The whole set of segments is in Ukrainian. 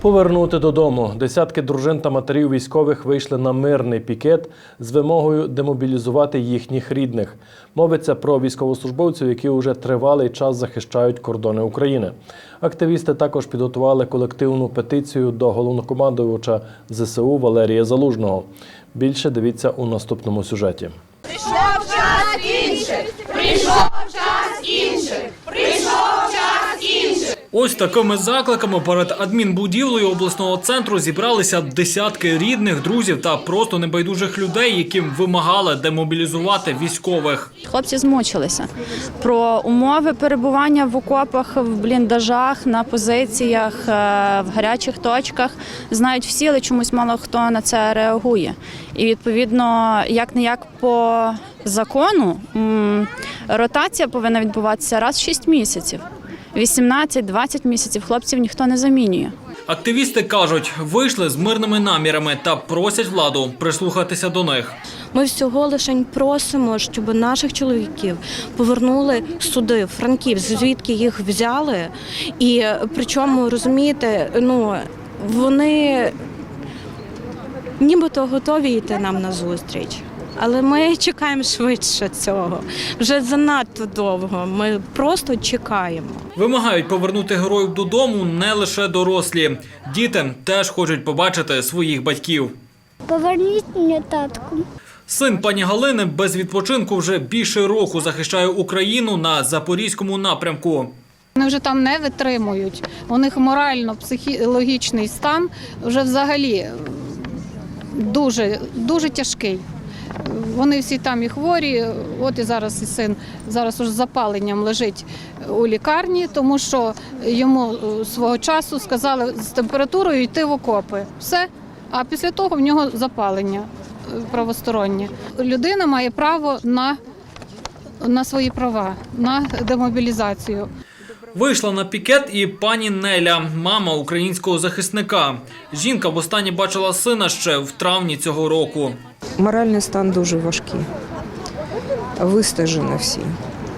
Повернути додому. Десятки дружин та матерів військових вийшли на мирний пікет з вимогою демобілізувати їхніх рідних. Мовиться про військовослужбовців, які уже тривалий час захищають кордони України. Активісти також підготували колективну петицію до головнокомандувача ЗСУ Валерія Залужного. Більше дивіться у наступному сюжеті. Прийшов час інших! Прийшов час інших! Прийшов час! Ось такими закликами перед адмінбудівлею обласного центру зібралися десятки рідних, друзів та просто небайдужих людей, яким вимагали демобілізувати військових. Хлопці змучилися. Про умови перебування в окопах, в бліндажах, на позиціях, е, в гарячих точках знають всі, але чомусь мало хто на це реагує. І відповідно, як не як по закону, ротація повинна відбуватися раз в 6 місяців. 18-20 місяців хлопців ніхто не замінює. Активісти кажуть, вийшли з мирними намірами та просять владу прислухатися до них. Ми всього лише просимо, щоб наших чоловіків повернули сюди, в Франківськ, звідки їх взяли. І причому розумієте, ну вони нібито готові йти нам на зустріч. Але ми чекаємо швидше цього. Вже занадто довго. Ми просто чекаємо. Вимагають повернути героїв додому не лише дорослі. Діти теж хочуть побачити своїх батьків. Поверніть мене татку. Син пані Галини без відпочинку вже більше року захищає Україну на запорізькому напрямку. Вони вже там не витримують. У них морально-психологічний стан вже взагалі дуже, дуже тяжкий. Вони всі там і хворі. От і зараз і син зараз уже запаленням лежить у лікарні, тому що йому е, свого часу сказали з температурою йти в окопи. Все. А після того в нього запалення е, правостороннє. Людина має право на, на свої права, на демобілізацію. Вийшла на пікет і пані Неля, мама українського захисника. Жінка востаннє бачила сина ще в травні цього року. Моральний стан дуже важкий. Вистежені всі.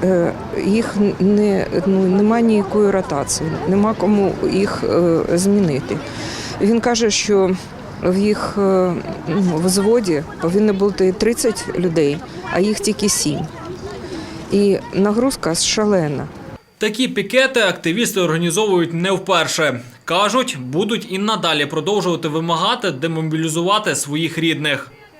Е, Їх не, ну, нема ніякої ротації, нема кому їх е, змінити. Він каже, що в їх е, взводі повинно бути 30 людей, а їх тільки 7. І нагрузка шалена. Такі пікети активісти організовують не вперше. Кажуть, будуть і надалі продовжувати вимагати демобілізувати своїх рідних.